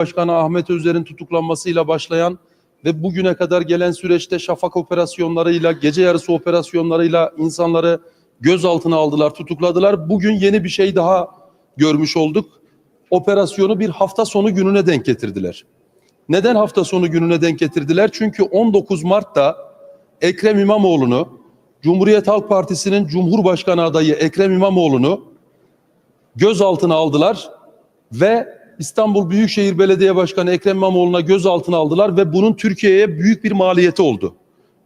Başkanı Ahmet Özer'in tutuklanmasıyla başlayan ve bugüne kadar gelen süreçte şafak operasyonlarıyla, gece yarısı operasyonlarıyla insanları gözaltına aldılar, tutukladılar. Bugün yeni bir şey daha görmüş olduk. Operasyonu bir hafta sonu gününe denk getirdiler. Neden hafta sonu gününe denk getirdiler? Çünkü 19 Mart'ta Ekrem İmamoğlu'nu, Cumhuriyet Halk Partisi'nin Cumhurbaşkanı adayı Ekrem İmamoğlu'nu gözaltına aldılar ve İstanbul Büyükşehir Belediye Başkanı Ekrem İmamoğlu'na gözaltına aldılar ve bunun Türkiye'ye büyük bir maliyeti oldu.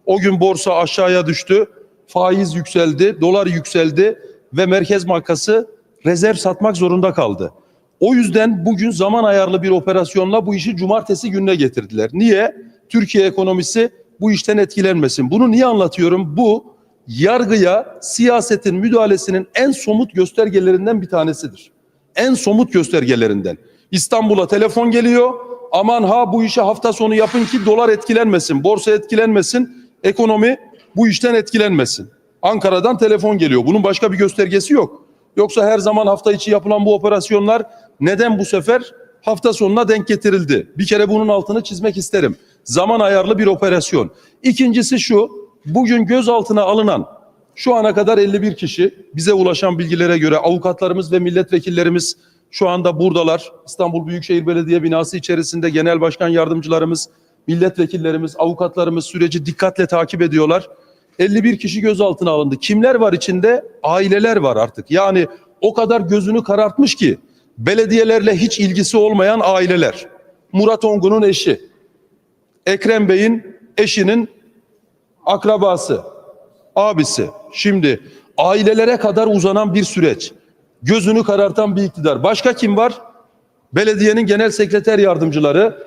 O gün borsa aşağıya düştü, faiz yükseldi, dolar yükseldi ve Merkez Bankası rezerv satmak zorunda kaldı. O yüzden bugün zaman ayarlı bir operasyonla bu işi cumartesi gününe getirdiler. Niye? Türkiye ekonomisi bu işten etkilenmesin. Bunu niye anlatıyorum? Bu yargıya siyasetin müdahalesinin en somut göstergelerinden bir tanesidir. En somut göstergelerinden. İstanbul'a telefon geliyor. Aman ha bu işi hafta sonu yapın ki dolar etkilenmesin, borsa etkilenmesin, ekonomi bu işten etkilenmesin. Ankara'dan telefon geliyor. Bunun başka bir göstergesi yok. Yoksa her zaman hafta içi yapılan bu operasyonlar neden bu sefer hafta sonuna denk getirildi? Bir kere bunun altını çizmek isterim. Zaman ayarlı bir operasyon. İkincisi şu, bugün gözaltına alınan şu ana kadar 51 kişi bize ulaşan bilgilere göre avukatlarımız ve milletvekillerimiz şu anda buradalar. İstanbul Büyükşehir Belediye binası içerisinde genel başkan yardımcılarımız, milletvekillerimiz, avukatlarımız süreci dikkatle takip ediyorlar. 51 kişi gözaltına alındı. Kimler var içinde? Aileler var artık. Yani o kadar gözünü karartmış ki belediyelerle hiç ilgisi olmayan aileler. Murat Ongun'un eşi, Ekrem Bey'in eşinin akrabası, abisi. Şimdi ailelere kadar uzanan bir süreç. Gözünü karartan bir iktidar. Başka kim var? Belediyenin genel sekreter yardımcıları,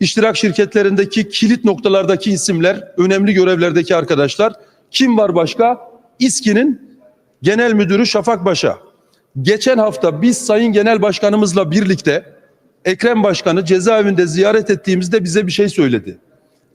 iştirak şirketlerindeki kilit noktalardaki isimler, önemli görevlerdeki arkadaşlar. Kim var başka? İSKİ'nin genel müdürü Şafak Başa. Geçen hafta biz Sayın Genel Başkanımızla birlikte Ekrem Başkanı cezaevinde ziyaret ettiğimizde bize bir şey söyledi.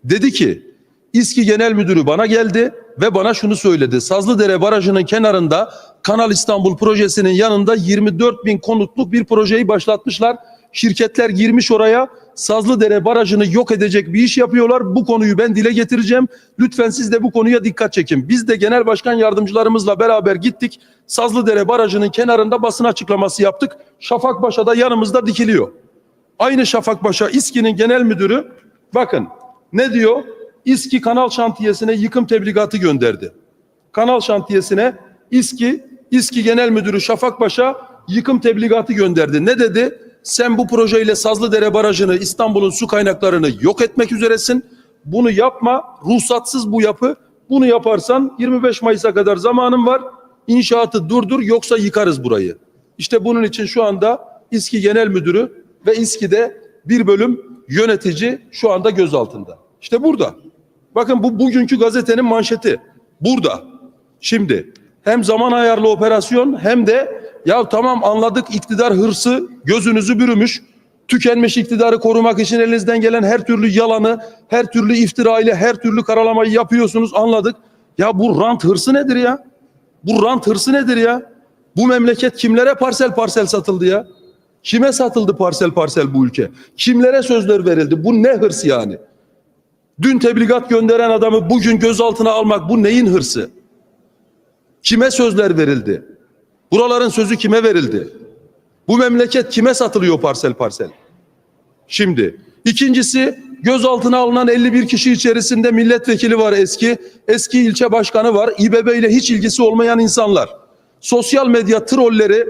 Dedi ki İSKİ Genel Müdürü bana geldi ve bana şunu söyledi. Sazlıdere Barajı'nın kenarında Kanal İstanbul projesinin yanında 24 bin konutluk bir projeyi başlatmışlar. Şirketler girmiş oraya Sazlıdere Barajı'nı yok edecek bir iş yapıyorlar. Bu konuyu ben dile getireceğim. Lütfen siz de bu konuya dikkat çekin. Biz de genel başkan yardımcılarımızla beraber gittik. Sazlıdere Barajı'nın kenarında basın açıklaması yaptık. Şafak Paşa da yanımızda dikiliyor. Aynı Şafak Paşa İSKİ'nin genel müdürü bakın ne diyor? İSKİ kanal şantiyesine yıkım tebligatı gönderdi. Kanal şantiyesine İSKİ, İSKİ Genel Müdürü Şafak Paşa yıkım tebligatı gönderdi. Ne dedi? Sen bu projeyle Sazlıdere Barajı'nı, İstanbul'un su kaynaklarını yok etmek üzeresin. Bunu yapma, ruhsatsız bu yapı. Bunu yaparsan 25 Mayıs'a kadar zamanın var. İnşaatı durdur yoksa yıkarız burayı. İşte bunun için şu anda İSKİ Genel Müdürü ve İSKİ'de bir bölüm yönetici şu anda gözaltında. İşte burada. Bakın bu bugünkü gazetenin manşeti. Burada. Şimdi hem zaman ayarlı operasyon hem de ya tamam anladık iktidar hırsı gözünüzü bürümüş. Tükenmiş iktidarı korumak için elinizden gelen her türlü yalanı, her türlü iftira ile her türlü karalamayı yapıyorsunuz anladık. Ya bu rant hırsı nedir ya? Bu rant hırsı nedir ya? Bu memleket kimlere parsel parsel satıldı ya? Kime satıldı parsel parsel bu ülke? Kimlere sözler verildi? Bu ne hırs yani? Dün tebligat gönderen adamı bugün gözaltına almak bu neyin hırsı? Kime sözler verildi? Buraların sözü kime verildi? Bu memleket kime satılıyor parsel parsel? Şimdi ikincisi gözaltına alınan 51 kişi içerisinde milletvekili var eski, eski ilçe başkanı var, İBB ile hiç ilgisi olmayan insanlar. Sosyal medya trolleri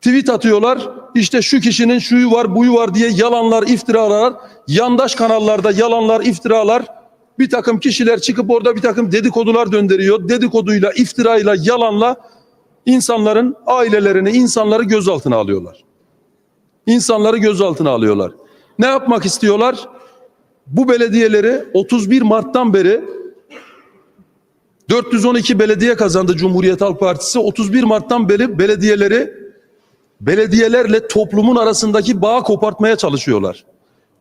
tweet atıyorlar. İşte şu kişinin şuyu var, buyu var diye yalanlar, iftiralar, yandaş kanallarda yalanlar, iftiralar. Bir takım kişiler çıkıp orada bir takım dedikodular döndürüyor. Dedikoduyla, iftirayla, yalanla insanların ailelerini, insanları gözaltına alıyorlar. İnsanları gözaltına alıyorlar. Ne yapmak istiyorlar? Bu belediyeleri 31 Mart'tan beri 412 belediye kazandı Cumhuriyet Halk Partisi. 31 Mart'tan beri belediyeleri belediyelerle toplumun arasındaki bağı kopartmaya çalışıyorlar.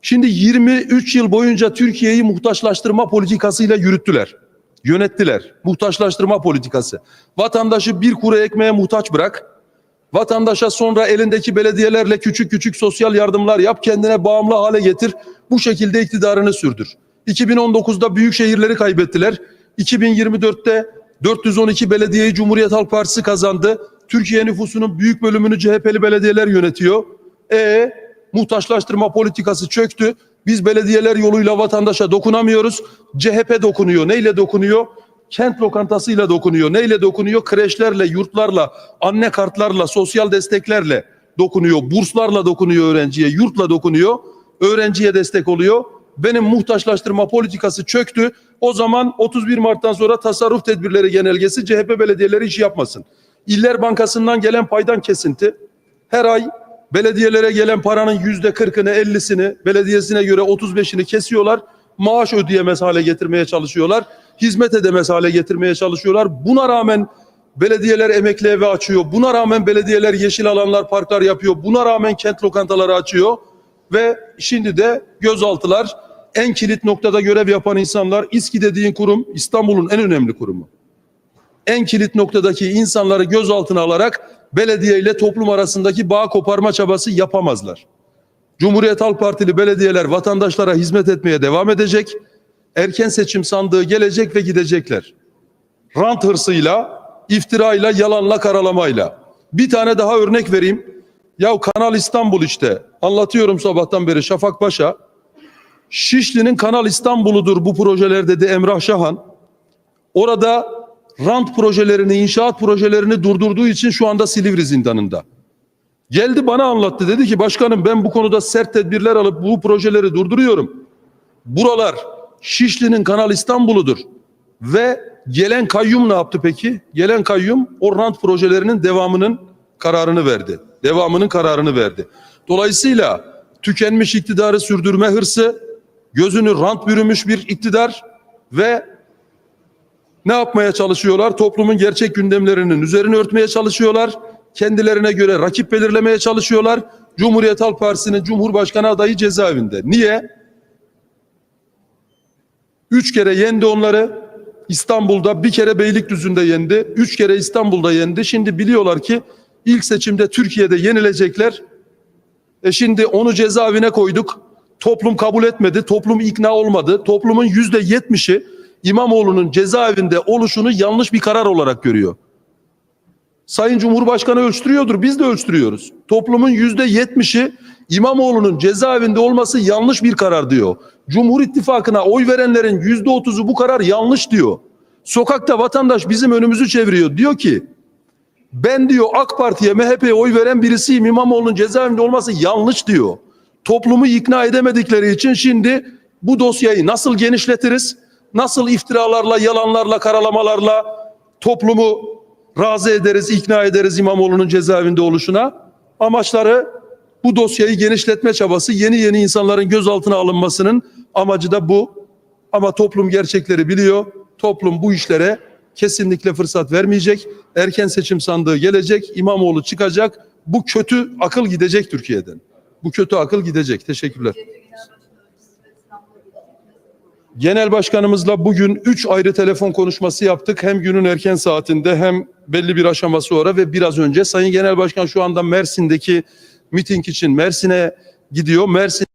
Şimdi 23 yıl boyunca Türkiye'yi muhtaçlaştırma politikasıyla yürüttüler. Yönettiler. Muhtaçlaştırma politikası. Vatandaşı bir kuru ekmeğe muhtaç bırak. Vatandaşa sonra elindeki belediyelerle küçük küçük sosyal yardımlar yap, kendine bağımlı hale getir. Bu şekilde iktidarını sürdür. 2019'da büyük şehirleri kaybettiler. 2024'te 412 belediyeyi Cumhuriyet Halk Partisi kazandı. Türkiye nüfusunun büyük bölümünü CHP'li belediyeler yönetiyor. E muhtaçlaştırma politikası çöktü. Biz belediyeler yoluyla vatandaşa dokunamıyoruz. CHP dokunuyor. Neyle dokunuyor? Kent lokantasıyla dokunuyor. Neyle dokunuyor? Kreşlerle, yurtlarla, anne kartlarla, sosyal desteklerle dokunuyor. Burslarla dokunuyor öğrenciye, yurtla dokunuyor. Öğrenciye destek oluyor. Benim muhtaçlaştırma politikası çöktü. O zaman 31 Mart'tan sonra tasarruf tedbirleri genelgesi CHP belediyeleri iş yapmasın. İller Bankası'ndan gelen paydan kesinti. Her ay belediyelere gelen paranın yüzde 40'ını 50'sini belediyesine göre 35'ini kesiyorlar. Maaş ödeyemez hale getirmeye çalışıyorlar. Hizmet edemez hale getirmeye çalışıyorlar. Buna rağmen belediyeler emekli evi açıyor. Buna rağmen belediyeler yeşil alanlar, parklar yapıyor. Buna rağmen kent lokantaları açıyor. Ve şimdi de gözaltılar en kilit noktada görev yapan insanlar İSKİ dediğin kurum İstanbul'un en önemli kurumu en kilit noktadaki insanları gözaltına alarak belediye ile toplum arasındaki bağ koparma çabası yapamazlar. Cumhuriyet Halk Partili belediyeler vatandaşlara hizmet etmeye devam edecek. Erken seçim sandığı gelecek ve gidecekler. Rant hırsıyla, iftirayla, yalanla, karalamayla. Bir tane daha örnek vereyim. Ya Kanal İstanbul işte. Anlatıyorum sabahtan beri Şafak Paşa. Şişli'nin Kanal İstanbul'udur bu projeler dedi Emrah Şahan. Orada rant projelerini, inşaat projelerini durdurduğu için şu anda Silivri zindanında. Geldi bana anlattı. Dedi ki başkanım ben bu konuda sert tedbirler alıp bu projeleri durduruyorum. Buralar Şişli'nin Kanal İstanbul'udur. Ve gelen kayyum ne yaptı peki? Gelen kayyum o rant projelerinin devamının kararını verdi. Devamının kararını verdi. Dolayısıyla tükenmiş iktidarı sürdürme hırsı, gözünü rant bürümüş bir iktidar ve ne yapmaya çalışıyorlar? Toplumun gerçek gündemlerinin üzerini örtmeye çalışıyorlar. Kendilerine göre rakip belirlemeye çalışıyorlar. Cumhuriyet Halk Partisi'nin Cumhurbaşkanı adayı cezaevinde. Niye? Üç kere yendi onları. İstanbul'da bir kere Beylikdüzü'nde yendi. Üç kere İstanbul'da yendi. Şimdi biliyorlar ki ilk seçimde Türkiye'de yenilecekler. E şimdi onu cezaevine koyduk. Toplum kabul etmedi. Toplum ikna olmadı. Toplumun yüzde yetmişi İmamoğlu'nun cezaevinde oluşunu yanlış bir karar olarak görüyor. Sayın Cumhurbaşkanı ölçtürüyordur. Biz de ölçtürüyoruz. Toplumun yüzde yetmişi İmamoğlu'nun cezaevinde olması yanlış bir karar diyor. Cumhur İttifakı'na oy verenlerin yüzde otuzu bu karar yanlış diyor. Sokakta vatandaş bizim önümüzü çeviriyor. Diyor ki ben diyor AK Parti'ye MHP'ye oy veren birisiyim. İmamoğlu'nun cezaevinde olması yanlış diyor. Toplumu ikna edemedikleri için şimdi bu dosyayı nasıl genişletiriz? Nasıl iftiralarla, yalanlarla, karalamalarla toplumu razı ederiz, ikna ederiz İmamoğlu'nun cezaevinde oluşuna? Amaçları bu dosyayı genişletme çabası, yeni yeni insanların gözaltına alınmasının amacı da bu. Ama toplum gerçekleri biliyor. Toplum bu işlere kesinlikle fırsat vermeyecek. Erken seçim sandığı gelecek, İmamoğlu çıkacak. Bu kötü akıl gidecek Türkiye'den. Bu kötü akıl gidecek. Teşekkürler. Genel başkanımızla bugün üç ayrı telefon konuşması yaptık. Hem günün erken saatinde hem belli bir aşaması sonra ve biraz önce. Sayın Genel Başkan şu anda Mersin'deki miting için Mersin'e gidiyor. Mersin